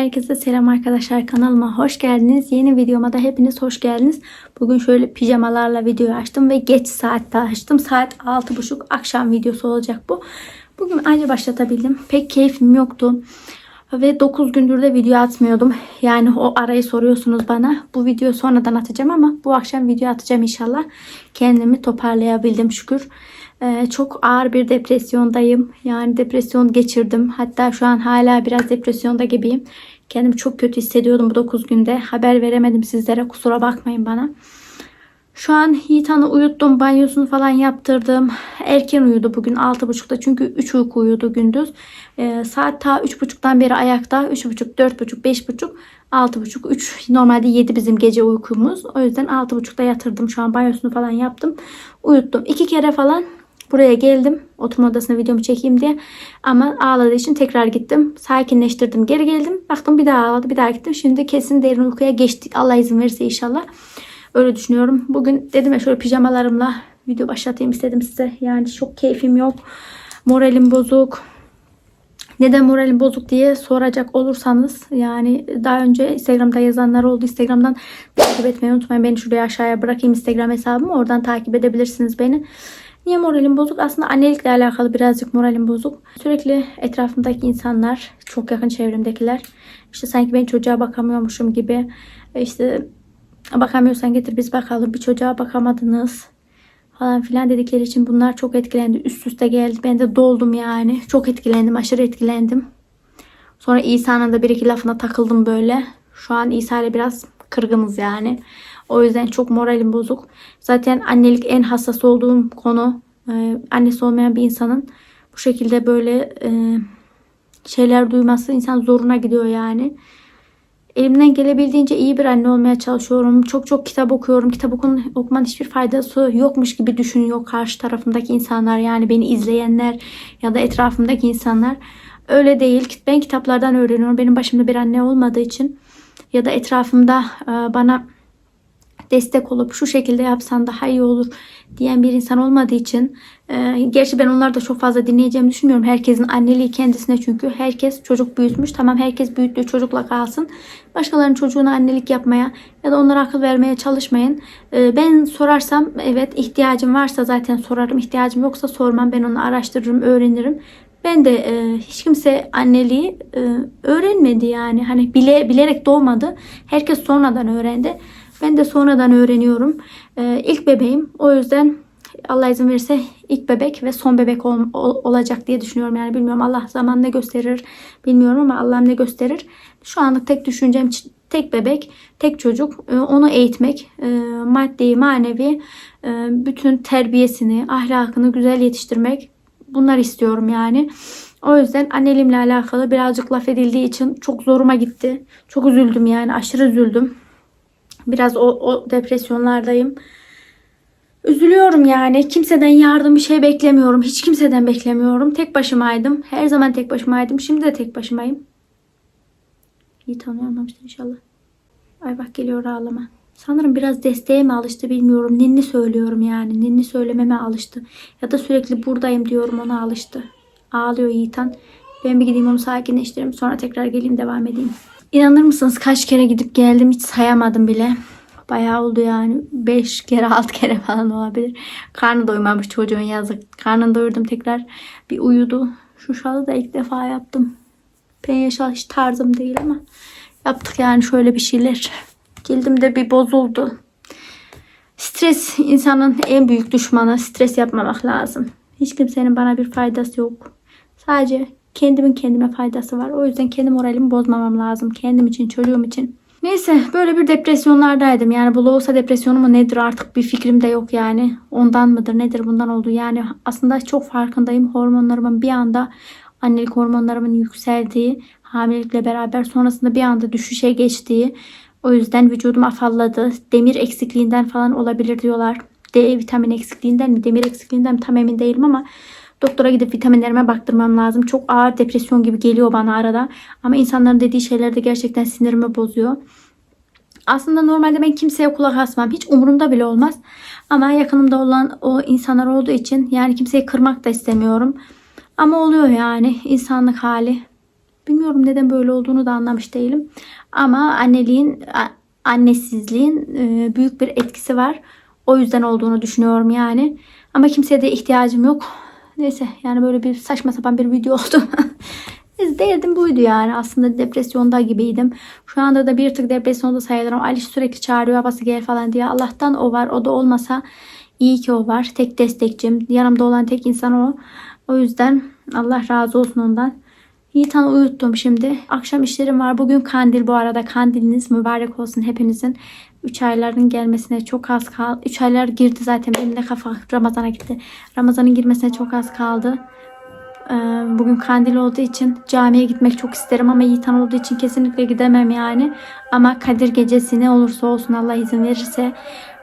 Herkese selam arkadaşlar kanalıma hoş geldiniz. Yeni videoma da hepiniz hoş geldiniz. Bugün şöyle pijamalarla video açtım ve geç saatte açtım. Saat 6.30 akşam videosu olacak bu. Bugün anca başlatabildim. Pek keyfim yoktu. Ve 9 gündür de video atmıyordum. Yani o arayı soruyorsunuz bana. Bu videoyu sonradan atacağım ama bu akşam video atacağım inşallah. Kendimi toparlayabildim şükür. Ee, çok ağır bir depresyondayım. Yani depresyon geçirdim. Hatta şu an hala biraz depresyonda gibiyim. Kendimi çok kötü hissediyordum bu 9 günde. Haber veremedim sizlere. Kusura bakmayın bana. Şu an Yiğitan'ı uyuttum. Banyosunu falan yaptırdım. Erken uyudu bugün 6.30'da. Çünkü 3 uyku uyudu gündüz. Ee, saat ta 3.30'dan beri ayakta. 3.30, 4.30, 5.30, 6.30, 3. Normalde 7 bizim gece uykumuz. O yüzden 6.30'da yatırdım. Şu an banyosunu falan yaptım. Uyuttum. İki kere falan Buraya geldim. Oturma odasına videomu çekeyim diye. Ama ağladığı için tekrar gittim. Sakinleştirdim. Geri geldim. Baktım bir daha ağladı. Bir daha gittim. Şimdi kesin derin uykuya geçtik. Allah izin verirse inşallah. Öyle düşünüyorum. Bugün dedim ya şöyle pijamalarımla video başlatayım istedim size. Yani çok keyfim yok. Moralim bozuk. Neden moralim bozuk diye soracak olursanız yani daha önce Instagram'da yazanlar oldu. Instagram'dan takip etmeyi unutmayın. Beni şuraya aşağıya bırakayım Instagram hesabımı. Oradan takip edebilirsiniz beni. Niye moralim bozuk? Aslında annelikle alakalı birazcık moralim bozuk. Sürekli etrafımdaki insanlar, çok yakın çevremdekiler işte sanki ben çocuğa bakamıyormuşum gibi işte bakamıyorsan getir biz bakalım bir çocuğa bakamadınız falan filan dedikleri için bunlar çok etkilendi. Üst üste geldi. Ben de doldum yani. Çok etkilendim. Aşırı etkilendim. Sonra İsa'nın da bir iki lafına takıldım böyle. Şu an İsa ile biraz kırgınız yani. O yüzden çok moralim bozuk. Zaten annelik en hassas olduğum konu. Ee, annesi olmayan bir insanın bu şekilde böyle e, şeyler duyması insan zoruna gidiyor yani. Elimden gelebildiğince iyi bir anne olmaya çalışıyorum. Çok çok kitap okuyorum. Kitap okun, okumanın hiçbir faydası yokmuş gibi düşünüyor karşı tarafımdaki insanlar. Yani beni izleyenler ya da etrafımdaki insanlar. Öyle değil. Ben kitaplardan öğreniyorum. Benim başımda bir anne olmadığı için ya da etrafımda bana destek olup şu şekilde yapsan daha iyi olur diyen bir insan olmadığı için e, gerçi ben onları da çok fazla dinleyeceğimi düşünmüyorum. Herkesin anneliği kendisine çünkü herkes çocuk büyütmüş. Tamam herkes büyüttüğü çocukla kalsın. Başkalarının çocuğuna annelik yapmaya ya da onlara akıl vermeye çalışmayın. E, ben sorarsam evet ihtiyacım varsa zaten sorarım. İhtiyacım yoksa sormam. Ben onu araştırırım, öğrenirim. Ben de e, hiç kimse anneliği e, öğrenmedi yani. Hani bile bilerek doğmadı. Herkes sonradan öğrendi. Ben de sonradan öğreniyorum. Ee, ilk bebeğim. O yüzden Allah izin verirse ilk bebek ve son bebek ol, ol, olacak diye düşünüyorum. Yani bilmiyorum Allah zaman ne gösterir bilmiyorum ama Allah ne gösterir. Şu anlık tek düşüncem tek bebek, tek çocuk. Ee, onu eğitmek, e, maddi, manevi, e, bütün terbiyesini, ahlakını güzel yetiştirmek. Bunlar istiyorum yani. O yüzden anneliğimle alakalı birazcık laf edildiği için çok zoruma gitti. Çok üzüldüm yani aşırı üzüldüm. Biraz o, o depresyonlardayım. Üzülüyorum yani. Kimseden yardım bir şey beklemiyorum. Hiç kimseden beklemiyorum. Tek başımaydım. Her zaman tek başımaydım. Şimdi de tek başımayım. İyi tanıyor anlamıştır inşallah. Ay bak geliyor ağlama. Sanırım biraz desteğe mi alıştı bilmiyorum. Ninni söylüyorum yani. Ninni söylememe alıştı. Ya da sürekli buradayım diyorum ona alıştı. Ağlıyor Yiğitan. Ben bir gideyim onu sakinleştireyim. Sonra tekrar geleyim devam edeyim. İnanır mısınız kaç kere gidip geldim hiç sayamadım bile. Bayağı oldu yani. 5 kere 6 kere falan olabilir. Karnı doymamış çocuğun yazık. Karnını doyurdum tekrar. Bir uyudu. Şu şalı da ilk defa yaptım. Penye şal hiç tarzım değil ama. Yaptık yani şöyle bir şeyler. Cildim de bir bozuldu. Stres insanın en büyük düşmanı. Stres yapmamak lazım. Hiç kimsenin bana bir faydası yok. Sadece kendimin kendime faydası var. O yüzden kendi moralimi bozmamam lazım. Kendim için, çocuğum için. Neyse böyle bir depresyonlardaydım. Yani bu Loğusa depresyonu mu nedir artık bir fikrim de yok yani. Ondan mıdır nedir bundan oldu. Yani aslında çok farkındayım. Hormonlarımın bir anda annelik hormonlarımın yükseldiği hamilelikle beraber sonrasında bir anda düşüşe geçtiği. O yüzden vücudum afalladı. Demir eksikliğinden falan olabilir diyorlar. D vitamin eksikliğinden mi demir eksikliğinden mi tam emin değilim ama Doktora gidip vitaminlerime baktırmam lazım. Çok ağır depresyon gibi geliyor bana arada. Ama insanların dediği şeyler de gerçekten sinirimi bozuyor. Aslında normalde ben kimseye kulak asmam. Hiç umurumda bile olmaz. Ama yakınımda olan o insanlar olduğu için yani kimseyi kırmak da istemiyorum. Ama oluyor yani insanlık hali. Bilmiyorum neden böyle olduğunu da anlamış değilim. Ama anneliğin, annesizliğin e, büyük bir etkisi var. O yüzden olduğunu düşünüyorum yani. Ama kimseye de ihtiyacım yok. Neyse yani böyle bir saçma sapan bir video oldu. Derdim buydu yani. Aslında depresyonda gibiydim. Şu anda da bir tık depresyonda sayılırım. Ali sürekli çağırıyor babası gel falan diye. Allah'tan o var. O da olmasa iyi ki o var. Tek destekçim. Yanımda olan tek insan o. O yüzden Allah razı olsun ondan. Yiğitan'ı uyuttum şimdi. Akşam işlerim var. Bugün kandil bu arada. Kandiliniz mübarek olsun hepinizin. 3 ayların gelmesine çok az kaldı. 3 aylar girdi zaten. Benim de kafa Ramazan'a gitti. Ramazan'ın girmesine çok az kaldı. Ee, Bugün kandil olduğu için camiye gitmek çok isterim ama Yiğitan olduğu için kesinlikle gidemem yani. Ama Kadir gecesi ne olursa olsun Allah izin verirse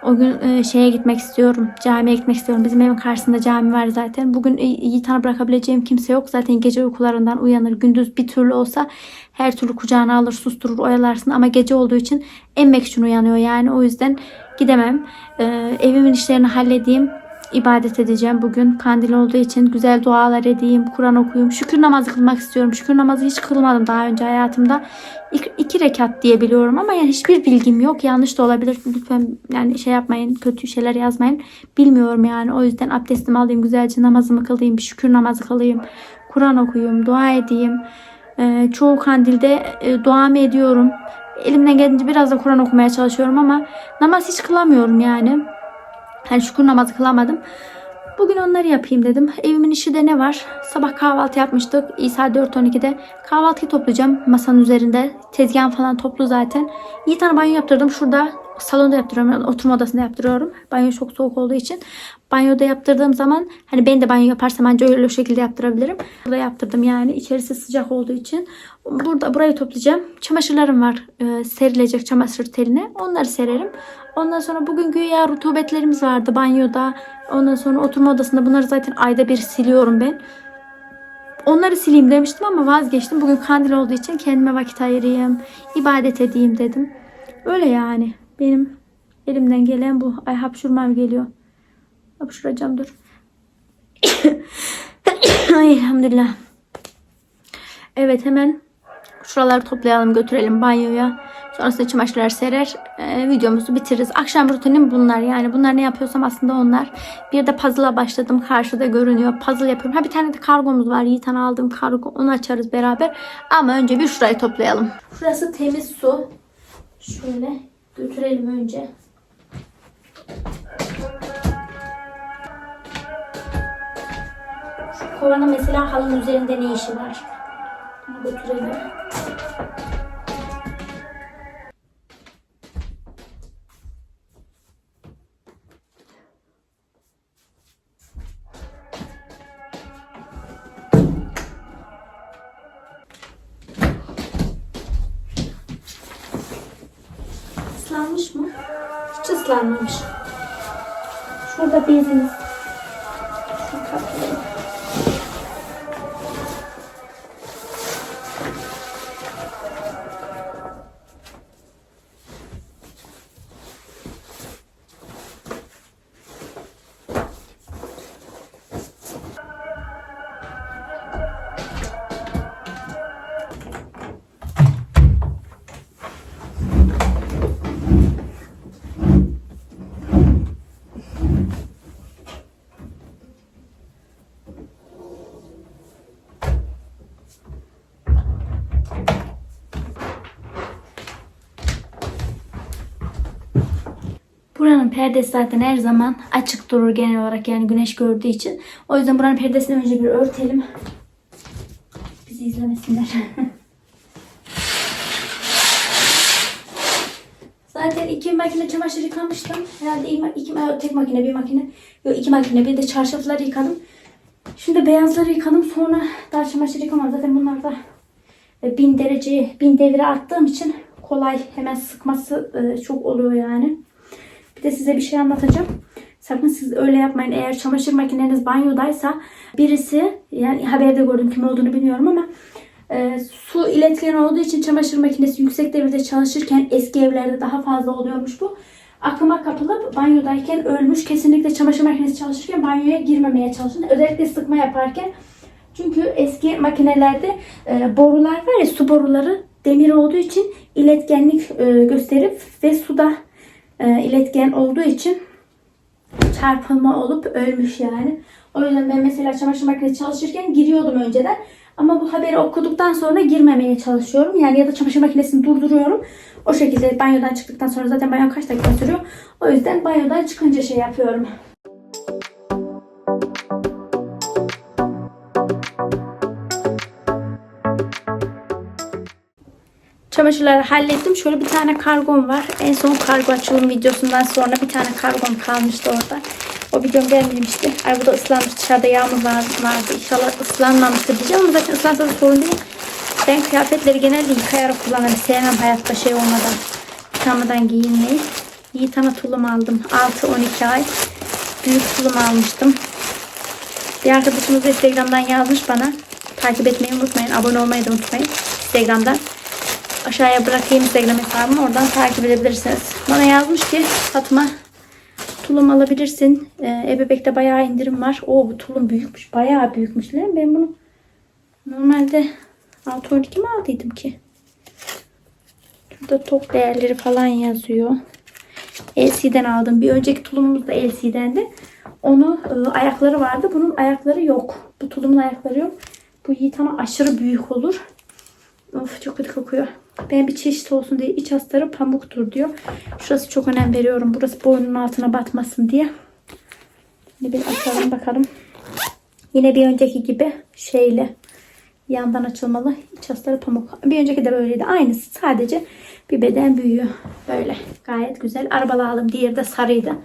o gün e, şeye gitmek istiyorum. Camiye gitmek istiyorum. Bizim evin karşısında cami var zaten. Bugün e, Yiğitan'ı bırakabileceğim kimse yok. Zaten gece uykularından uyanır. Gündüz bir türlü olsa her türlü kucağına alır, susturur, oyalarsın. Ama gece olduğu için emmek için uyanıyor yani. O yüzden gidemem. Ee, evimin işlerini halledeyim ibadet edeceğim bugün. Kandil olduğu için güzel dualar edeyim, Kur'an okuyayım. Şükür namazı kılmak istiyorum. Şükür namazı hiç kılmadım daha önce hayatımda. İki, iki rekat diye biliyorum ama yani hiçbir bilgim yok. Yanlış da olabilir. Lütfen yani şey yapmayın, kötü şeyler yazmayın. Bilmiyorum yani. O yüzden abdestimi alayım, güzelce namazımı kılayım, bir şükür namazı kılayım. Kur'an okuyayım, dua edeyim. Ee, çoğu kandilde e, duamı ediyorum. Elimden gelince biraz da Kur'an okumaya çalışıyorum ama namaz hiç kılamıyorum yani. Hani şükür namazı kılamadım. Bugün onları yapayım dedim. Evimin işi de ne var? Sabah kahvaltı yapmıştık. İsa 4.12'de. Kahvaltıyı toplayacağım masanın üzerinde. Tezgahım falan toplu zaten. İyi tane banyo yaptırdım. Şurada salonda yaptırıyorum. Oturma odasında yaptırıyorum. Banyo çok soğuk olduğu için. Banyoda yaptırdığım zaman hani ben de banyo yaparsam ancak öyle o şekilde yaptırabilirim. Burada yaptırdım yani. içerisi sıcak olduğu için. Burada burayı toplayacağım. Çamaşırlarım var. e, serilecek çamaşır teline. Onları sererim. Ondan sonra bugün güya rutubetlerimiz vardı banyoda. Ondan sonra oturma odasında bunları zaten ayda bir siliyorum ben. Onları sileyim demiştim ama vazgeçtim. Bugün kandil olduğu için kendime vakit ayırayım. ibadet edeyim dedim. Öyle yani. Benim elimden gelen bu. Ay hapşurmam geliyor. Hapşuracağım dur. Ay elhamdülillah. Evet hemen şuraları toplayalım götürelim banyoya. Sonrasında çamaşırlar serer. Ee, videomuzu bitiririz. Akşam rutinim bunlar yani. Bunlar ne yapıyorsam aslında onlar. Bir de puzzle'a başladım. Karşıda görünüyor. Puzzle yapıyorum. Ha bir tane de kargomuz var. Yiğitan aldığım kargo. Onu açarız beraber. Ama önce bir şurayı toplayalım. Şurası temiz su. Şöyle götürelim önce. Kovanın mesela halının üzerinde ne işi var? Bunu götürelim. Buranın perdesi zaten her zaman açık durur genel olarak yani güneş gördüğü için. O yüzden buranın perdesini önce bir örtelim. Bizi izlemesinler. zaten iki makine çamaşır yıkamıştım. Herhalde iki, tek makine bir makine. Yok iki makine bir de çarşafları yıkadım. Şimdi beyazları yıkadım sonra daha çamaşır yıkamam. Zaten bunlar da e, bin derece, bin devire attığım için kolay hemen sıkması e, çok oluyor yani. Bir de size bir şey anlatacağım. Sakın siz öyle yapmayın. Eğer çamaşır makineniz banyodaysa birisi yani haberde gördüm kim olduğunu bilmiyorum ama e, su iletken olduğu için çamaşır makinesi yüksek devirde çalışırken eski evlerde daha fazla oluyormuş bu. Akıma kapılıp banyodayken ölmüş. Kesinlikle çamaşır makinesi çalışırken banyoya girmemeye çalışın. Özellikle sıkma yaparken Çünkü eski makinelerde e, borular var ya su boruları demir olduğu için iletkenlik e, gösterip ve suda e, iletken olduğu için çarpılma olup ölmüş yani. O yüzden ben mesela çamaşır makinesi çalışırken giriyordum önceden. Ama bu haberi okuduktan sonra girmemeye çalışıyorum. Yani ya da çamaşır makinesini durduruyorum. O şekilde banyodan çıktıktan sonra zaten banyo kaç dakika sürüyor. O yüzden banyodan çıkınca şey yapıyorum. Çamaşırları hallettim. Şöyle bir tane kargom var. En son kargo açılım videosundan sonra bir tane kargom kalmıştı orada. O videom gelmemişti. Ay bu da ıslanmış. Dışarıda yağmur var, vardı. İnşallah ıslanmamıştır diyeceğim ama zaten ıslansa da sorun değil. Ben kıyafetleri genelde yıkayarak kullanırım. Sevmem hayatta şey olmadan. Yıkamadan giyinmeyi. Yiğit ana tulum aldım. 6-12 ay. Büyük tulum almıştım. Bir arkadaşımız da Instagram'dan yazmış bana. Takip etmeyi unutmayın. Abone olmayı da unutmayın. Instagram'dan. Aşağıya bırakayım Instagram hesabımı. Oradan takip edebilirsiniz. Bana yazmış ki Fatma tulum alabilirsin. Ee, Ebebek'te bayağı indirim var. Oo bu tulum büyükmüş. Bayağı büyükmüş. Değil mi? Ben bunu normalde 6-12 mi aldıydım ki? Şurada tok değerleri falan yazıyor. LC'den aldım. Bir önceki tulumumuz da LC'dendi. Onu e, ayakları vardı. Bunun ayakları yok. Bu tulumun ayakları yok. Bu yiğit ama aşırı büyük olur. Of çok kötü kokuyor. Ben bir çeşit olsun diye iç astarı pamuktur diyor. Şurası çok önem veriyorum. Burası boynunun altına batmasın diye. Şimdi bir açalım bakalım. Yine bir önceki gibi şeyle yandan açılmalı iç astarı pamuk. Bir önceki de böyleydi. Aynısı sadece bir beden büyüyor. Böyle gayet güzel. Arabalı aldım. Diğeri de sarıydı.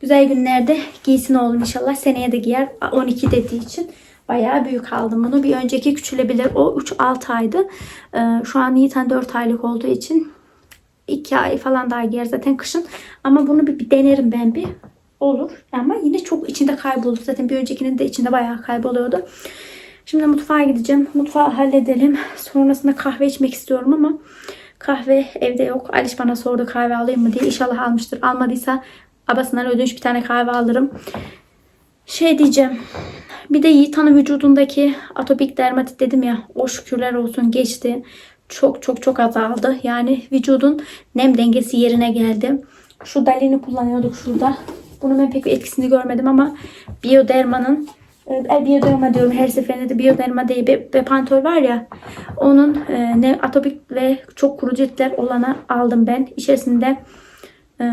Güzel günlerde giysin oğlum inşallah. Seneye de giyer. 12 dediği için. Bayağı büyük aldım bunu. Bir önceki küçülebilir. O 3-6 aydı. Ee, şu an Yiğiten 4 aylık olduğu için 2 ay falan daha giyer zaten kışın. Ama bunu bir, bir denerim ben bir. Olur. Ama yine çok içinde kayboldu. Zaten bir öncekinin de içinde bayağı kayboluyordu. Şimdi mutfağa gideceğim. Mutfağı halledelim. Sonrasında kahve içmek istiyorum ama kahve evde yok. Aliş bana sordu kahve alayım mı diye. İnşallah almıştır. Almadıysa abasından ödünç bir tane kahve alırım. Şey diyeceğim. Bir de Yiğitan'ın vücudundaki atopik dermatit dedim ya. O şükürler olsun geçti. Çok çok çok azaldı. Yani vücudun nem dengesi yerine geldi. Şu dalini kullanıyorduk şurada. Bunun ben pek bir etkisini görmedim ama Bioderma'nın e, Bioderma diyorum her seferinde de Bioderma değil Be- Bepantol var ya onun e, ne atopik ve çok kuru ciltler olana aldım ben. İçerisinde e,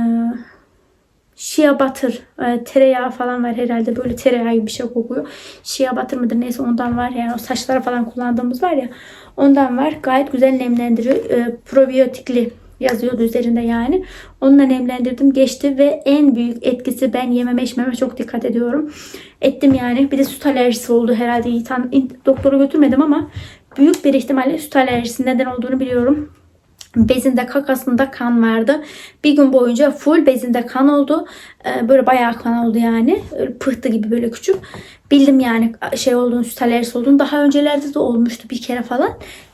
Shea butter, e, tereyağı falan var herhalde. Böyle tereyağı gibi bir şey kokuyor. Shea butter mıdır neyse ondan var. Yani o saçlara falan kullandığımız var ya. Ondan var. Gayet güzel nemlendiriyor. E, probiyotikli yazıyordu üzerinde yani. Onunla nemlendirdim geçti ve en büyük etkisi ben yememe içmeme çok dikkat ediyorum. Ettim yani. Bir de süt alerjisi oldu herhalde. Doktora götürmedim ama büyük bir ihtimalle süt alerjisi neden olduğunu biliyorum bezinde kakasında kan vardı. Bir gün boyunca full bezinde kan oldu. Ee, böyle bayağı kan oldu yani. Pıhtı gibi böyle küçük. Bildim yani şey olduğunu, süt alerjisi olduğunu. Daha öncelerde de olmuştu bir kere falan.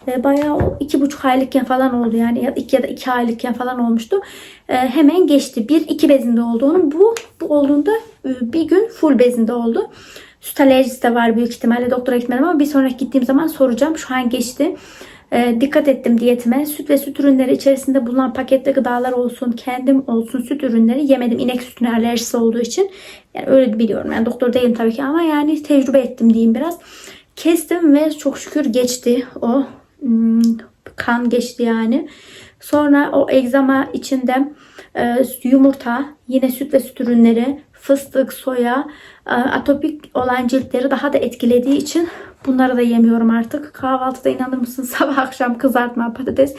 Ee, bayağı iki buçuk aylıkken falan oldu yani. Ya, iki ya da iki aylıkken falan olmuştu. Ee, hemen geçti. Bir iki bezinde olduğunu. Bu, bu olduğunda e, bir gün full bezinde oldu. Süt alerjisi de var büyük ihtimalle. Doktora gitmedim ama bir sonraki gittiğim zaman soracağım. Şu an geçti. E, dikkat ettim diyetime. Süt ve süt ürünleri içerisinde bulunan paketli gıdalar olsun, kendim olsun süt ürünleri yemedim. İnek sütüne alerjisi olduğu için. Yani öyle biliyorum. Yani doktor değilim tabii ki ama yani tecrübe ettim diyeyim biraz. Kestim ve çok şükür geçti o hmm, kan geçti yani. Sonra o egzama içinde e, yumurta, yine süt ve süt ürünleri, fıstık, soya, e, atopik olan ciltleri daha da etkilediği için bunları da yemiyorum artık. Kahvaltıda inanır mısınız sabah akşam kızartma, patates,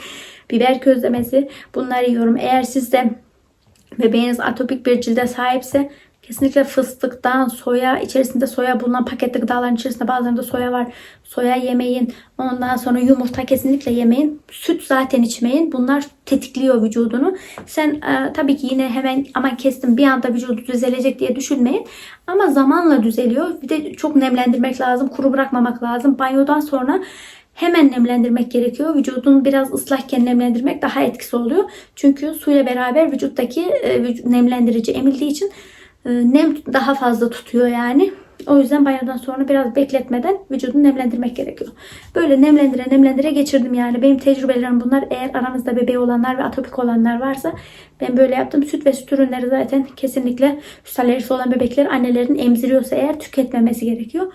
biber közlemesi bunları yiyorum. Eğer sizde bebeğiniz atopik bir cilde sahipse Kesinlikle fıstıktan, soya, içerisinde soya bulunan paketli gıdaların içerisinde bazılarında soya var. Soya yemeyin. Ondan sonra yumurta kesinlikle yemeyin. Süt zaten içmeyin. Bunlar tetikliyor vücudunu. Sen e, tabii ki yine hemen aman kestim bir anda vücudu düzelecek diye düşünmeyin. Ama zamanla düzeliyor. Bir de çok nemlendirmek lazım. Kuru bırakmamak lazım. Banyodan sonra hemen nemlendirmek gerekiyor. Vücudun biraz ıslakken nemlendirmek daha etkisi oluyor. Çünkü suyla beraber vücuttaki e, nemlendirici emildiği için nem daha fazla tutuyor yani. O yüzden banyodan sonra biraz bekletmeden vücudunu nemlendirmek gerekiyor. Böyle nemlendire nemlendire geçirdim yani. Benim tecrübelerim bunlar. Eğer aranızda bebeği olanlar ve atopik olanlar varsa ben böyle yaptım. Süt ve süt ürünleri zaten kesinlikle süt alerjisi olan bebekler annelerin emziriyorsa eğer tüketmemesi gerekiyor.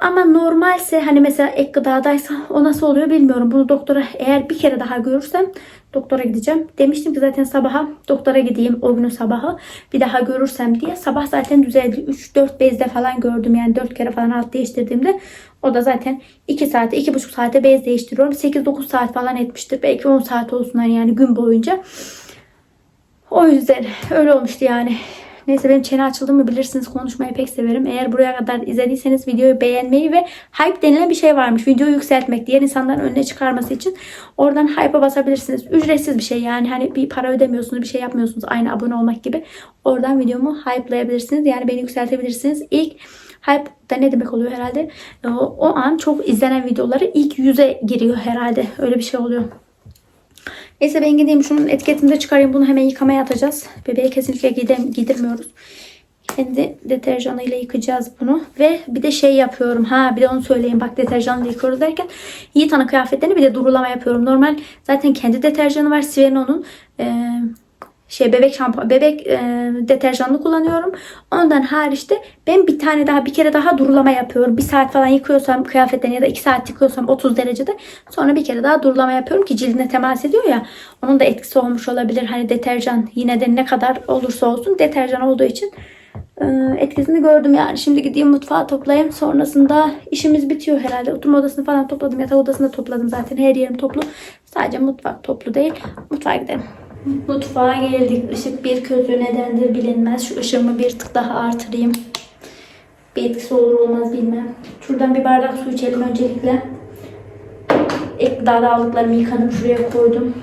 Ama normalse hani mesela ek gıdadaysa o nasıl oluyor bilmiyorum. Bunu doktora eğer bir kere daha görürsem doktora gideceğim. Demiştim ki zaten sabaha doktora gideyim o günün sabahı. Bir daha görürsem diye. Sabah zaten düzeldi. 3-4 bezde falan gördüm. Yani 4 kere falan alt değiştirdiğimde. O da zaten 2 saate 2,5 saate bez değiştiriyorum. 8-9 saat falan etmiştir. Belki 10 saat olsun yani gün boyunca. O yüzden öyle olmuştu yani. Neyse benim çene açıldı mı bilirsiniz konuşmayı pek severim. Eğer buraya kadar izlediyseniz videoyu beğenmeyi ve hype denilen bir şey varmış. Videoyu yükseltmek diğer insanların önüne çıkarması için oradan hype'a basabilirsiniz. Ücretsiz bir şey yani hani bir para ödemiyorsunuz bir şey yapmıyorsunuz aynı abone olmak gibi. Oradan videomu hype'layabilirsiniz yani beni yükseltebilirsiniz. İlk hype da ne demek oluyor herhalde? O, o an çok izlenen videoları ilk yüze giriyor herhalde. Öyle bir şey oluyor. Neyse ben gideyim şunun etiketini de çıkarayım. Bunu hemen yıkamaya atacağız. Bebeğe kesinlikle gidem, giydirmiyoruz. Kendi deterjanıyla yıkayacağız bunu. Ve bir de şey yapıyorum. Ha bir de onu söyleyeyim. Bak deterjanla yıkıyoruz derken Yiğita'nın kıyafetlerini bir de durulama yapıyorum. Normal zaten kendi deterjanı var. Siveno'nun e, şey bebek şampuan, bebek e, deterjanını kullanıyorum. Ondan hariç de ben bir tane daha bir kere daha durulama yapıyorum. Bir saat falan yıkıyorsam kıyafetlerini ya da iki saat yıkıyorsam 30 derecede sonra bir kere daha durulama yapıyorum ki cildine temas ediyor ya. Onun da etkisi olmuş olabilir. Hani deterjan yine de ne kadar olursa olsun deterjan olduğu için e, etkisini gördüm yani. Şimdi gideyim mutfağı toplayayım. Sonrasında işimiz bitiyor herhalde. Oturma odasını falan topladım. Yatak odasını da topladım zaten. Her yerim toplu. Sadece mutfak toplu değil. Mutfağa gidelim. Mutfağa geldik. Işık bir kötü nedendir bilinmez. Şu ışığımı bir tık daha artırayım. Bir etkisi olur olmaz bilmem. Şuradan bir bardak su içelim öncelikle. Ek gıdada aldıklarımı yıkadım. Şuraya koydum.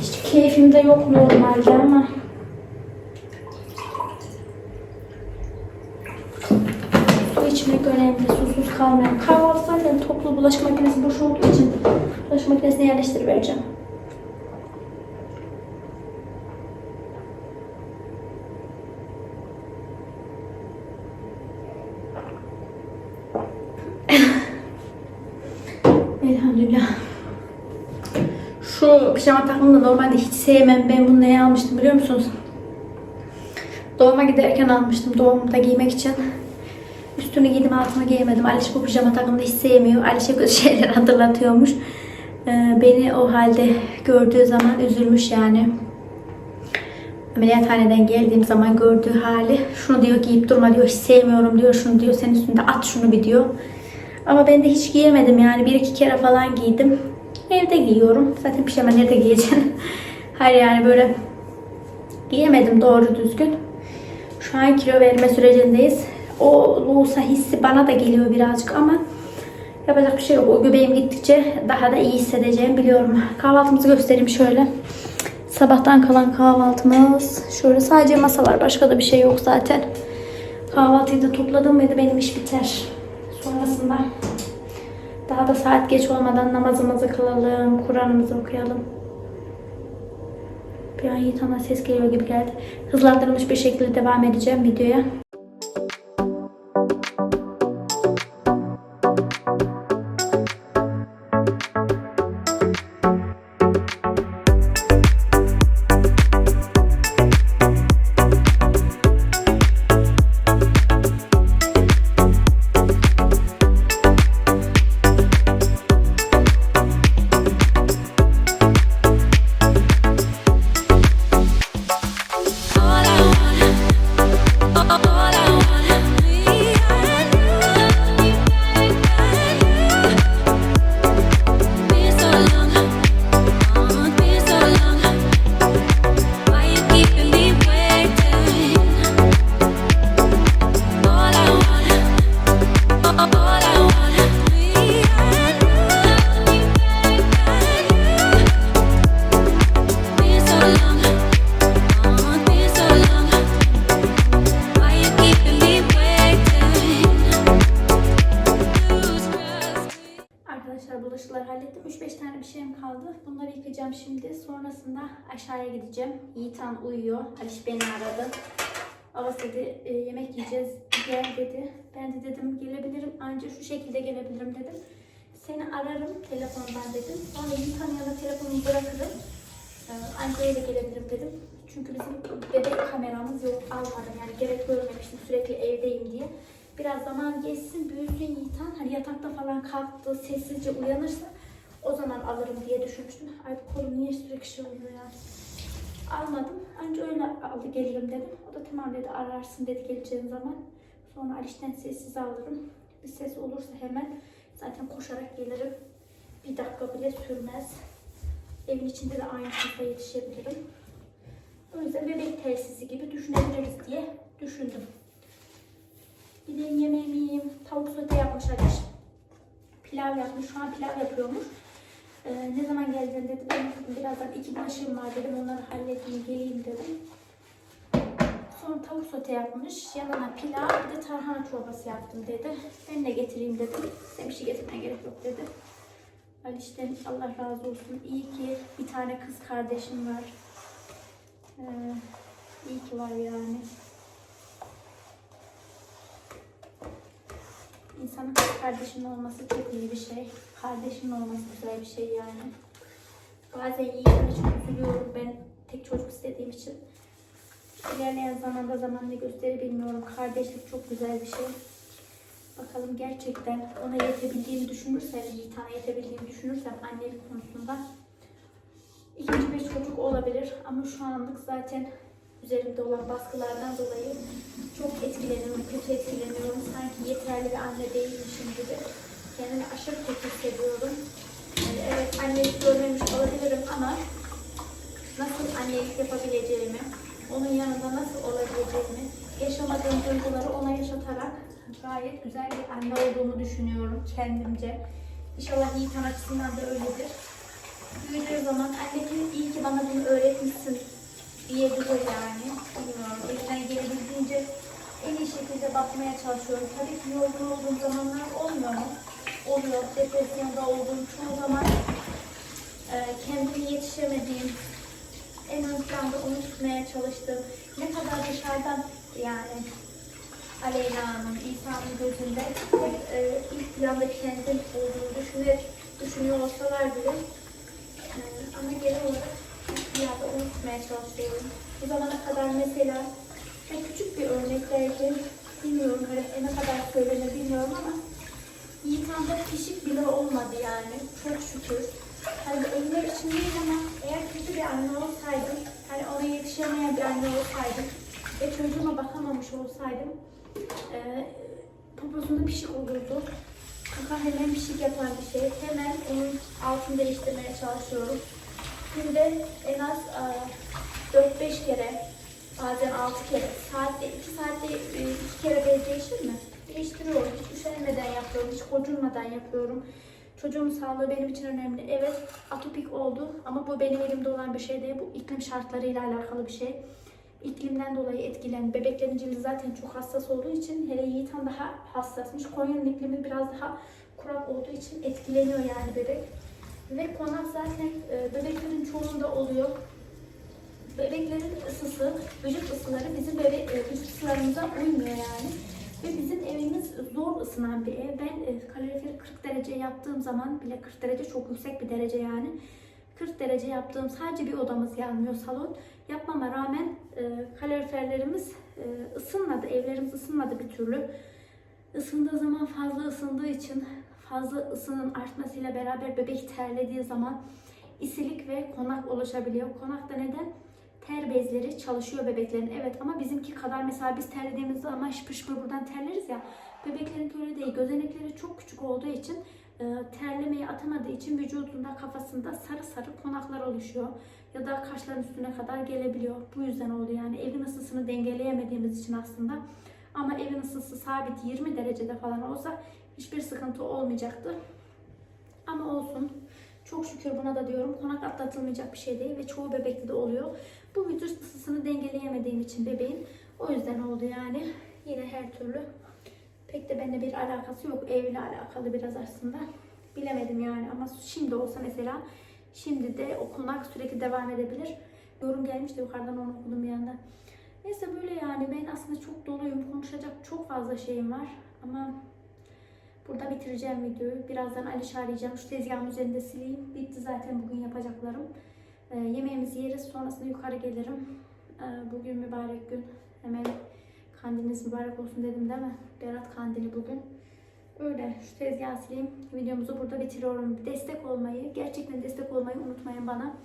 Hiç keyfim de yok normalde ama. Su içmek önemli. Susuz kalmayalım. Kahvaltı toplu bulaşık makinesi boş olduğu için bulaşık makinesine yerleştirivereceğim. Elhamdülillah. Şu pijama takımını normalde hiç sevmem. Ben bunu neye almıştım biliyor musunuz? Doğuma giderken almıştım. Doğumda giymek için. Üstünü giydim altını giyemedim. Aliş bu pijama takımını hiç sevmiyor. Aliş'e kötü şeyler hatırlatıyormuş. Ee, beni o halde gördüğü zaman üzülmüş yani. Ameliyathaneden geldiğim zaman gördüğü hali. Şunu diyor giyip durma diyor. Hiç sevmiyorum diyor. Şunu diyor senin üstünde at şunu bir diyor. Ama ben de hiç giyemedim yani. Bir iki kere falan giydim. Evde giyiyorum. Zaten pijama nerede giyeceğim? Hayır yani böyle giyemedim doğru düzgün. Şu an kilo verme sürecindeyiz. O loğusa hissi bana da geliyor birazcık ama yapacak bir şey yok. O göbeğim gittikçe daha da iyi hissedeceğim biliyorum. Kahvaltımızı göstereyim şöyle. Sabahtan kalan kahvaltımız. Şöyle sadece masalar. Başka da bir şey yok zaten. Kahvaltıyı da topladım mıydı benim iş biter. Sonrasında daha da saat geç olmadan namazımızı kılalım. Kur'an'ımızı okuyalım. Bir an Yiğit ses geliyor gibi geldi. Hızlandırılmış bir şekilde devam edeceğim videoya. Aşağıya gideceğim. Yiğitan uyuyor. Aliş beni aradı. Avas dedi e, yemek yiyeceğiz gel dedi. Ben de dedim gelebilirim ancak şu şekilde gelebilirim dedim. Seni ararım telefondan dedim. Sonra Yiğitan yanına telefonumu bırakırım. Ee, Anca öyle gelebilirim dedim. Çünkü bizim bebek kameramız yok almadım yani gerek görmemiştim sürekli evdeyim diye. Biraz zaman geçsin büyüsün Yiğitan hani yatakta falan kalktı sessizce uyanırsa o zaman alırım diye düşünmüştüm. Ay bu kolum niye sürekli şey oluyor ya. Almadım. Anca öyle aldı gelirim dedim. O da tamam dedi ararsın dedi geleceğin zaman. Sonra Aliş'ten sessiz alırım. Bir ses olursa hemen zaten koşarak gelirim. Bir dakika bile sürmez. Evin içinde de aynı sınıfa yetişebilirim. O yüzden bebek tesisi gibi düşünebiliriz diye düşündüm. Gideyim yemeğimi yiyeyim. Tavuk sote yapmış Aliş. Pilav yapmış. Şu an pilav yapıyormuş. Ee, ne zaman geleceğim dedi. Ben birazdan iki bulaşığım var dedim. Onları halledeyim geleyim dedim. Sonra tavuk sote yapmış. Yanına pilav bir de tarhana çorbası yaptım dedi. Ben de getireyim dedim. Sen bir şey getirmeye gerek yok dedi. Aliş'ten Allah razı olsun. İyi ki bir tane kız kardeşim var. Ee, iyi ki var yani. İnsanın kardeşinin olması çok iyi bir şey. Kardeşinin olması güzel bir şey yani. Bazen yiğitime çok üzülüyorum ben tek çocuk istediğim için. İlerleyen zamanda zaman ne bilmiyorum. Kardeşlik çok güzel bir şey. Bakalım gerçekten ona yetebildiğimi düşünürsem, Yiğitan'a yetebildiğimi düşünürsem annelik konusunda ikinci bir çocuk olabilir. Ama şu anlık zaten üzerimde olan baskılardan dolayı çok etkileniyorum, kötü etkileniyorum. Sanki yeterli bir anne değilmişim gibi. Kendimi aşırı kötü hissediyorum. Yani evet annelik görmemiş olabilirim ama nasıl annelik yapabileceğimi, onun yanında nasıl olabileceğimi, yaşamadığım duyguları ona yaşatarak gayet güzel bir anne olduğumu düşünüyorum kendimce. İnşallah Yiğitan açısından da öyledir. Büyüdüğü zaman anneciğim iyi ki bana bunu öğretmişsin diyebilir yani. Bilmiyorum. Elimden gelebildiğince en iyi şekilde bakmaya çalışıyorum. Tabii ki yorgun olduğum zamanlar olmuyor mu? Oluyor. Depresyonda olduğum çoğu zaman e, kendime yetişemediğim, en ön planda onu tutmaya çalıştım. Ne kadar dışarıdan yani Aleyna'nın, İsa'nın gözünde hep e, ilk planda kendim olduğunu düşüner, düşünüyor olsalar bile e, ama genel olarak onu tutmaya çalışıyorum. Bu zamana kadar mesela çok küçük bir örnek belki bilmiyorum hani ne kadar söylenir bilmiyorum ama Yiğitan'da pişik bile olmadı yani. Çok şükür. Hani evler için değil ama eğer kötü bir anne olsaydım, hani ona yetişemeyen bir anne olsaydım ve çocuğuma bakamamış olsaydım e, poposunda pişik olurdu. Kaka hemen pişik yapan bir şey. Hemen onun altını değiştirmeye çalışıyorum. Günde en az e, 4-5 kere, bazen 6 kere, saatte 2 saatte 2 kere bez değişir mi? Değiştiriyorum. Hiç üşenmeden yapıyorum, hiç kocunmadan yapıyorum. Çocuğumun sağlığı benim için önemli. Evet, atopik oldu ama bu benim elimde olan bir şey değil. Bu iklim şartlarıyla alakalı bir şey. İklimden dolayı etkilen. Bebeklerin cildi zaten çok hassas olduğu için hele Yiğitan daha hassasmış. Konya'nın iklimi biraz daha kurak olduğu için etkileniyor yani bebek. Ve konak zaten e, bebeklerin çoğunda oluyor. Bebeklerin ısısı, vücut ısıları bizim bebek, vücut ısılarımıza uymuyor yani. Ve bizim evimiz zor ısınan bir ev. Ben e, kaloriferi 40 derece yaptığım zaman bile 40 derece çok yüksek bir derece yani. 40 derece yaptığım sadece bir odamız yanmıyor salon. Yapmama rağmen e, kaloriferlerimiz e, ısınmadı, evlerimiz ısınmadı bir türlü. Isındığı zaman fazla ısındığı için fazla ısının artmasıyla beraber bebek terlediği zaman isilik ve konak oluşabiliyor. Konakta neden? Ter bezleri çalışıyor bebeklerin. Evet ama bizimki kadar mesela biz terlediğimiz zaman şıpır şıpır buradan terleriz ya. Bebeklerin öyle değil. Gözenekleri çok küçük olduğu için e, terlemeyi atamadığı için vücudunda kafasında sarı sarı konaklar oluşuyor. Ya da kaşların üstüne kadar gelebiliyor. Bu yüzden oldu yani. Evin ısısını dengeleyemediğimiz için aslında. Ama evin ısısı sabit 20 derecede falan olsa hiçbir sıkıntı olmayacaktı. Ama olsun. Çok şükür buna da diyorum. Konak atlatılmayacak bir şey değil ve çoğu bebekte de oluyor. Bu vücut ısısını dengeleyemediğim için bebeğin o yüzden oldu yani. Yine her türlü pek de benimle bir alakası yok. Evle alakalı biraz aslında. Bilemedim yani ama şimdi olsa mesela şimdi de o konak sürekli devam edebilir. Yorum gelmişti yukarıdan onu okudum bir yandan. Neyse böyle yani ben aslında çok doluyum. Konuşacak çok fazla şeyim var. Ama burada bitireceğim videoyu. Birazdan Aliş'i arayacağım. Şu tezgahın üzerinde sileyim. Bitti zaten bugün yapacaklarım. Ee, yemeğimizi yeriz. Sonrasında yukarı gelirim. Ee, bugün mübarek gün. Hemen kandiliniz mübarek olsun dedim değil mi? Berat kandili bugün. Öyle şu tezgahı sileyim. Videomuzu burada bitiriyorum. Destek olmayı, gerçekten destek olmayı unutmayın bana.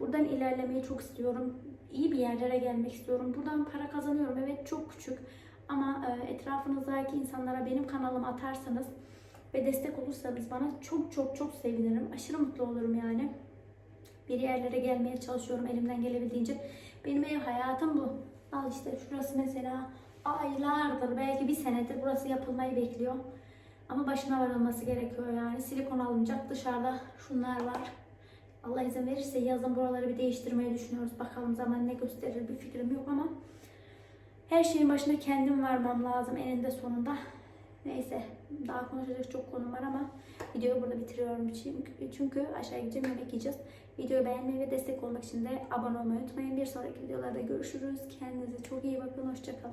Buradan ilerlemeyi çok istiyorum. İyi bir yerlere gelmek istiyorum. Buradan para kazanıyorum. Evet çok küçük. Ama e, etrafınızdaki insanlara benim kanalımı atarsanız ve destek olursanız bana çok çok çok sevinirim. Aşırı mutlu olurum yani. Bir yerlere gelmeye çalışıyorum elimden gelebildiğince. Benim ev hayatım bu. Al işte şurası mesela aylardır belki bir senedir burası yapılmayı bekliyor. Ama başına varılması gerekiyor yani. Silikon alınacak. Dışarıda şunlar var. Allah izin verirse yazın buraları bir değiştirmeyi düşünüyoruz. Bakalım zaman ne gösterir bir fikrim yok ama her şeyin başına kendim varmam lazım eninde sonunda. Neyse daha konuşacak çok konum var ama videoyu burada bitiriyorum çünkü, çünkü aşağı gideceğim yemek yiyeceğiz. Videoyu beğenmeyi ve destek olmak için de abone olmayı unutmayın. Bir sonraki videolarda görüşürüz. Kendinize çok iyi bakın. Hoşçakalın.